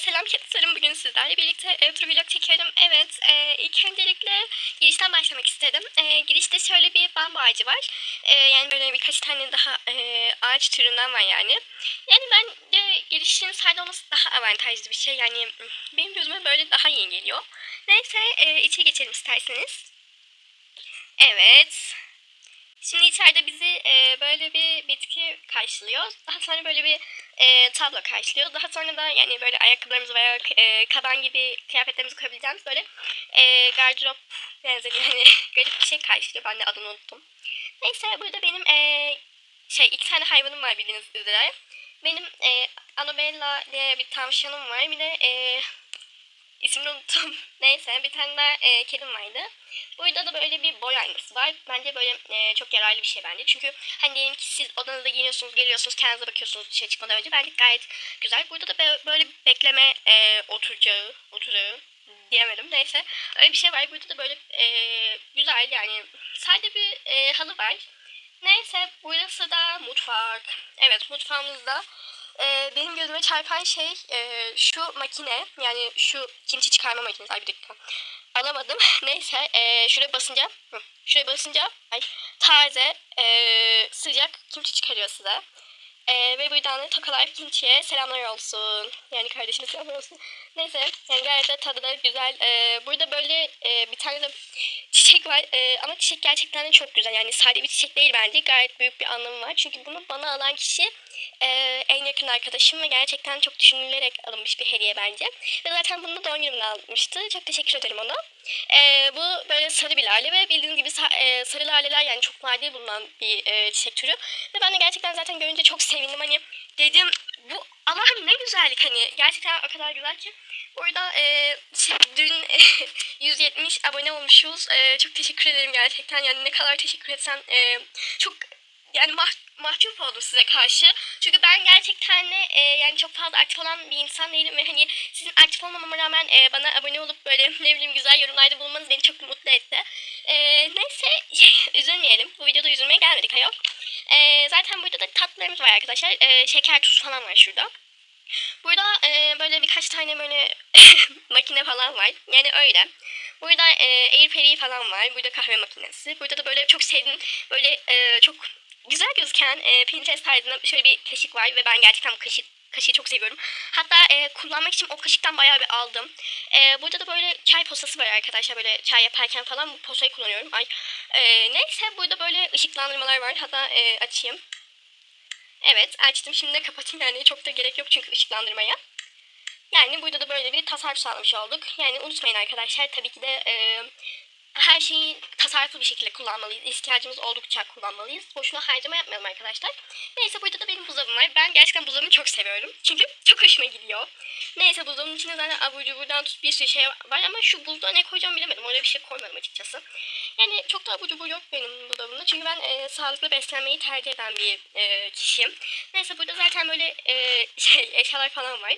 selam Ketsarım bugün sizlerle birlikte e, tur vlog çekiyorum. Evet e, ilk öncelikle girişten başlamak istedim. E, girişte şöyle bir bambu ağacı var. E, yani böyle birkaç tane daha e, ağaç türünden var yani. Yani ben de girişin sade olması daha avantajlı bir şey. Yani mm, benim gözüme böyle daha iyi geliyor. Neyse e, içeri geçelim isterseniz. Evet. Şimdi içeride bizi e, böyle bir bitki karşılıyor. Daha sonra böyle bir e, tablo karşılıyor. Daha sonra da yani böyle ayakkabılarımızı veya e, kaban gibi kıyafetlerimizi koyabileceğimiz böyle e, gardırop benzeri yani garip bir şey karşılıyor. Ben de adını unuttum. Neyse burada benim e, şey iki tane hayvanım var bildiğiniz üzere. Benim e, Annabella diye bir tavşanım var. Bir de e, ismini unuttum. Neyse bir tane daha e, kedim vardı. Burada da böyle bir boy aynası var. Bence böyle e, çok yararlı bir şey bence. Çünkü hani diyelim ki siz odanızda giyiniyorsunuz, geliyorsunuz, kendinize bakıyorsunuz dışarı çıkmadan önce. Bence gayet güzel. Burada da böyle bir bekleme e, oturacağı, oturağı diyemedim. Neyse öyle bir şey var. Burada da böyle e, güzel yani sade bir e, halı var. Neyse burası da mutfak. Evet mutfağımızda e, benim gözüme çarpan şey e, şu makine yani şu kimçi çıkarma makinesi. Ay bir dakika alamadım. Neyse e, şuraya basınca hı, şuraya basınca ay, taze e, sıcak kimçi çıkarıyor size. E, ve buradan da Tokalar Kimçi'ye selamlar olsun. Yani kardeşime selamlar olsun. Neyse yani gayet de tadı da güzel. E, burada böyle e, bir tane de çiçek var. E, ama çiçek gerçekten de çok güzel. Yani sade bir çiçek değil bence. Gayet büyük bir anlamı var. Çünkü bunu bana alan kişi e, en yakın arkadaşım ve gerçekten çok düşünülerek alınmış bir hediye bence. Ve zaten bunu da doğum günümde almıştı. Çok teşekkür ederim ona. E, bu böyle sarı bir lale ve bildiğiniz gibi e, sarı laleler yani çok nadir bulunan bir e, çiçek türü. Ve ben de gerçekten zaten görünce çok sevindim. Hani dedim bu Allah'ım ne güzellik hani gerçekten o kadar güzel ki. Burada e, şey, dün e, 170 abone olmuşuz. E, çok teşekkür ederim gerçekten. Yani ne kadar teşekkür etsem e, çok yani mah mahcup oldum size karşı. Çünkü ben gerçekten de e, yani çok fazla aktif olan bir insan değilim ve hani sizin aktif olmamama rağmen e, bana abone olup böyle ne bileyim güzel yorumlarda bulunmanız beni çok mutlu etti. E, neyse şey, üzülmeyelim. Bu videoda üzülmeye gelmedik ayol. E, zaten burada da tatlılarımız var arkadaşlar. E, şeker tuz falan var şurada. Burada e, böyle birkaç tane böyle makine falan var. Yani öyle. Burada e, Airperi falan var. Burada kahve makinesi. Burada da böyle çok sevdiğim böyle e, çok güzel gözüken e, Pinterest tarzında şöyle bir kaşık var ve ben gerçekten bu kaşık kaşığı çok seviyorum. Hatta e, kullanmak için o kaşıktan bayağı bir aldım. E, burada da böyle çay posası var arkadaşlar. Böyle çay yaparken falan bu posayı kullanıyorum. Ay e, neyse burada böyle ışıklandırmalar var. Hatta e, açayım. Evet açtım. Şimdi de kapatayım yani çok da gerek yok çünkü ışıklandırmaya. Yani burada da böyle bir tasarruf sağlamış olduk. Yani unutmayın arkadaşlar tabii ki de e, her şeyi tasarruflu bir şekilde kullanmalıyız. İhtiyacımız oldukça kullanmalıyız. Boşuna harcama yapmayalım arkadaşlar. Neyse burada da benim buzdolabım var. Ben gerçekten buzdolabını çok seviyorum. Çünkü çok hoşuma gidiyor. Neyse buzdolabının içinde zaten abur cuburdan tut bir sürü şey var ama şu buzluğa ne koyacağımı bilemedim. Oraya bir şey koymadım açıkçası. Yani çok da abur cubur yok benim buzdolabımda. Çünkü ben e, sağlıklı beslenmeyi tercih eden bir e, kişiyim. Neyse burada zaten böyle e, şey eşyalar falan var.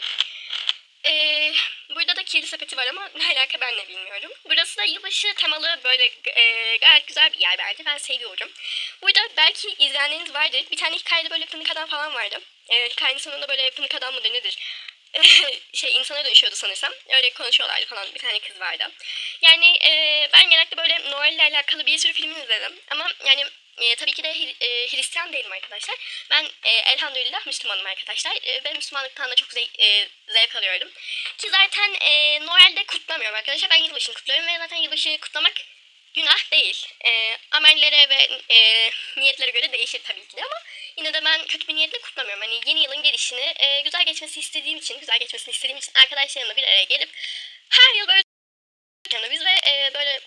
Ee, burada da kirli sepeti var ama ne alaka ben de bilmiyorum. Burası da yılbaşı temalı böyle e, gayet güzel bir yer bence. Ben seviyorum. Burada belki izleyenleriniz vardır. Bir tane hikayede böyle fındık adam falan vardı. Ee, hikayenin sonunda böyle fındık adam mıdır nedir? şey insana dönüşüyordu sanırsam. Öyle konuşuyorlardı falan bir tane kız vardı. Yani e, ben genellikle böyle Noel ile alakalı bir sürü film izledim. Ama yani e, tabii ki de e, Hristiyan değilim arkadaşlar. Ben e, elhamdülillah Müslümanım arkadaşlar. E, ve Müslümanlıktan da çok zevk, e, zevk alıyorum. Ki zaten e, Noel'de kutlamıyorum arkadaşlar. Ben yılbaşını kutluyorum ve zaten yılbaşı kutlamak günah değil. E, amellere ve e, niyetlere göre değişir tabii ki de ama yine de ben kötü bir niyetle kutlamıyorum. Hani yeni yılın gelişini e, güzel geçmesi istediğim için, güzel geçmesini istediğim için arkadaşlarımla bir araya gelip her yıl böyle biz ve e, böyle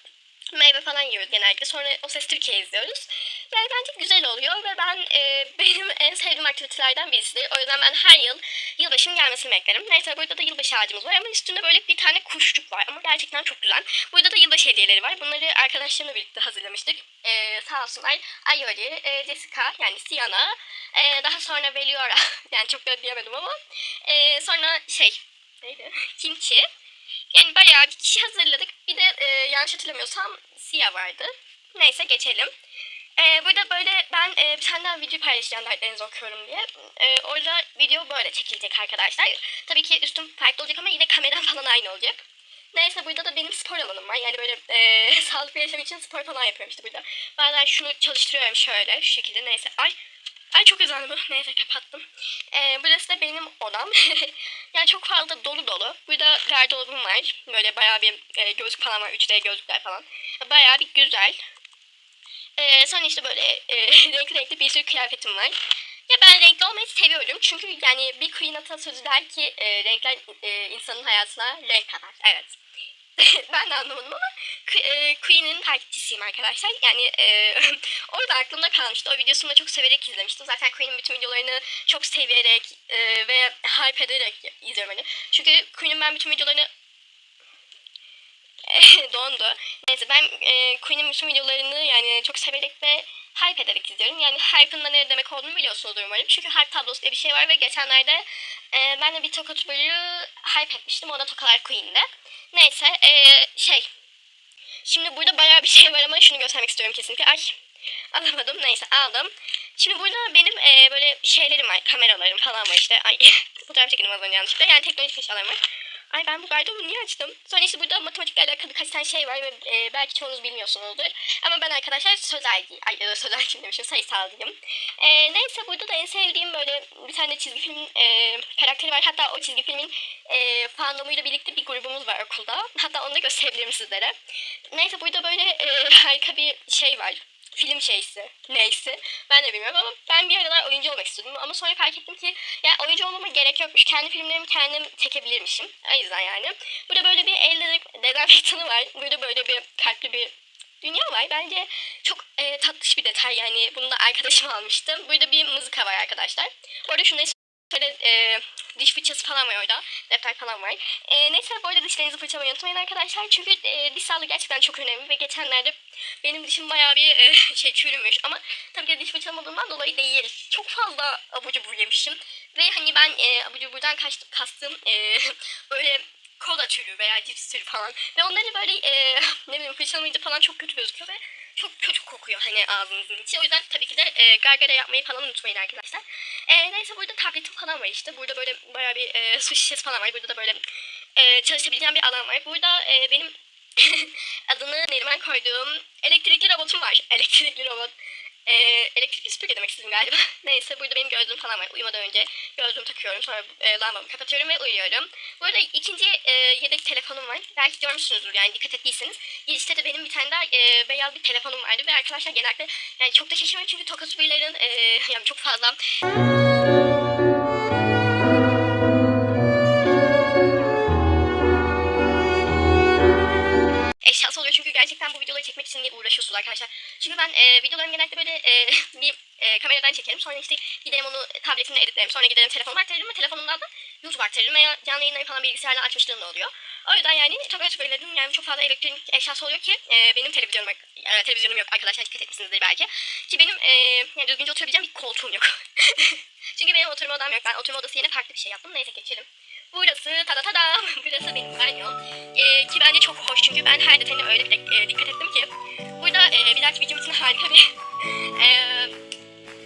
meyve falan yiyoruz genellikle. Sonra O Ses Türkiye izliyoruz. Yani bence güzel oluyor ve ben e, benim en sevdiğim aktivitelerden birisidir. O yüzden ben her yıl yılbaşının gelmesini beklerim. Neyse burada da yılbaşı ağacımız var ama üstünde böyle bir tane kuşçuk var ama gerçekten çok güzel. Burada da yılbaşı hediyeleri var. Bunları arkadaşlarımla birlikte hazırlamıştık. E, sağ olsunlar Ayori, e, Jessica yani Siana, e, daha sonra Veliora yani çok da diyemedim ama e, sonra şey neydi? Kimchi. Yani bayağı bir kişi hazırladık. Bir de e, yanlış hatırlamıyorsam Sia vardı. Neyse geçelim. Ee, burada böyle ben e, daha video paylaşacağım dertlerinizi okuyorum diye. Ee, orada video böyle çekilecek arkadaşlar. Tabii ki üstüm farklı olacak ama yine kameram falan aynı olacak. Neyse burada da benim spor alanım var. Yani böyle e, sağlıklı yaşam için spor falan yapıyorum işte burada. Bazen şunu çalıştırıyorum şöyle şu şekilde. Neyse ay Ay çok bu. Neyse kapattım. Ee, burası da benim odam. yani çok fazla dolu dolu. Burada gardırobum var. Böyle bayağı bir e, gözlük falan var. 3D gözlükler falan. Bayağı bir güzel. Ee, sonra işte böyle e, renkli renkli bir sürü kıyafetim var. Ya ben renkli olmayı seviyorum. Çünkü yani bir Queen atasözü der ki e, renkler e, insanın hayatına renk katar. Evet. ben de anlamadım ama e, Queen'in takipçisiyim arkadaşlar. Yani e, orada aklımda kalmıştı. O videosunu da çok severek izlemiştim. Zaten Queen'in bütün videolarını çok severek e, ve hype ederek izliyorum hani. Çünkü Queen'in ben bütün videolarını dondu. Neyse ben e, Queen'in bütün videolarını yani çok severek ve hype ederek izliyorum. Yani hype'ın da ne demek olduğunu biliyorsunuz umarım. Çünkü hype tablosu diye bir şey var ve geçenlerde e, ben de bir toka tubarı hype etmiştim. O da Tokalar Queen'de. Neyse e, şey. Şimdi burada bayağı bir şey var ama şunu göstermek istiyorum kesinlikle. Ay alamadım. Neyse aldım. Şimdi burada benim e, böyle şeylerim var. Kameralarım falan var işte. Ay fotoğraf çekildim az önce yanlışlıkla. Yani teknolojik eşyalarım var. Ay ben bu gardırobu niye açtım? Sonra işte burada matematikle alakalı kaç tane şey var ve e, belki çoğunuz bilmiyorsunuzdur. Ama ben arkadaşlar sözelci, ay e, sözelci demişim sayısalcıyım. E, neyse burada da en sevdiğim böyle bir tane çizgi film e, karakteri var. Hatta o çizgi filmin e, fandomuyla birlikte bir grubumuz var okulda. Hatta onu da gösterebilirim sizlere. Neyse burada böyle e, harika bir şey var film şeysi neyse. Ben de bilmiyorum ama ben bir aralar oyuncu olmak istiyordum. Ama sonra fark ettim ki ya oyuncu olmama gerek yokmuş. Kendi filmlerimi kendim çekebilirmişim. O yüzden yani. Burada böyle bir elde dezenfektanı var. Burada böyle bir kalpli bir dünya var. Bence çok e, tatlış bir detay. Yani bunu da arkadaşım almıştı. Burada bir mızıka var arkadaşlar. Bu arada şunu da Şöyle e, diş fırçası falan var orada. Defter falan var. E, neyse bu arada dişlerinizi fırçalamayı unutmayın arkadaşlar. Çünkü e, diş sağlığı gerçekten çok önemli. Ve geçenlerde benim dişim bayağı bir e, şey çürümüş. Ama tabii ki diş fırçalamadığımdan dolayı değil. Çok fazla abur cubur yemişim. Ve hani ben e, abur cuburdan kastım e, böyle kola türü veya cips türü falan. Ve onları böyle e, ne bileyim fırçalamayınca falan çok kötü gözüküyor ve çok kötü kokuyor hani ağzınızın içi. O yüzden tabii ki de e, gargara yapmayı falan unutmayın arkadaşlar. E, neyse burada tabletim falan var işte. Burada böyle bayağı bir e, su şişesi falan var. Burada da böyle e, çalışabileceğim bir alan var. Burada e, benim adını Neriman koyduğum elektrikli robotum var. Elektrikli robot. E, elektrikli süpürge demek istedim galiba. Neyse burada benim gözlüğüm falan var. Uyumadan önce gözlüğümü takıyorum. Sonra e, lambamı kapatıyorum ve uyuyorum. Burada ikinci e, yedek telefonum var. Belki görmüşsünüzdür yani dikkat ettiyseniz. Girişte de benim bir tane daha e, beyaz bir telefonum vardı. Ve arkadaşlar genellikle yani çok da şaşırmıyorum çünkü Toka Süpürge'lerin e, yani çok fazla eşyası oluyor çünkü gerçekten bu videoları çekmek için uğraşıyorsunuz arkadaşlar. Çünkü ben e, videolarımı genellikle böyle e, bir e, kameradan çekerim. Sonra işte giderim onu tabletimle editlerim. Sonra giderim telefonuma aktarırım ve telefonumdan da YouTube aktarırım veya canlı yayınları falan bilgisayardan açmışlığım da oluyor. O yüzden yani çok açık belirledim. Yani çok fazla elektronik eşyası oluyor ki e, benim televizyonum, e, televizyonum yok arkadaşlar dikkat etmişsinizdir belki. Ki benim e, yani düzgünce oturabileceğim bir koltuğum yok. çünkü benim oturma odam yok. Ben oturma odası yerine farklı bir şey yaptım. Neyse geçelim. Burası tada tada. Burası benim banyom. Ee, ki bence çok hoş çünkü ben her detayına öyle bir de, e, dikkat ettim ki. Burada e, bir dahaki videom için harika bir e,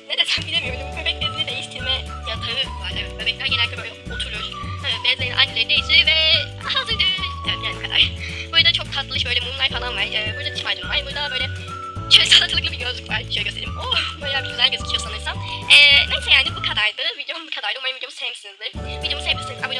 ne desem bilemiyorum. Bebek bezini değiştirme yatağı var. Evet, bebekler genellikle böyle oturur. Evet, bezlerin anneleri değiştirir ve hazırdır. Evet yani bu kadar. Burada çok tatlış böyle mumlar falan var. Ee, burada diş macunu var. Burada böyle şöyle salatalıklı bir gözlük var. Şöyle göstereyim. Oh bayağı bir güzel gözüküyor sanırsam. Ee, neyse yani bu kadardı. Videom bu kadardı. Umarım videomu sevmişsinizdir. Videomu sevdiyseniz abone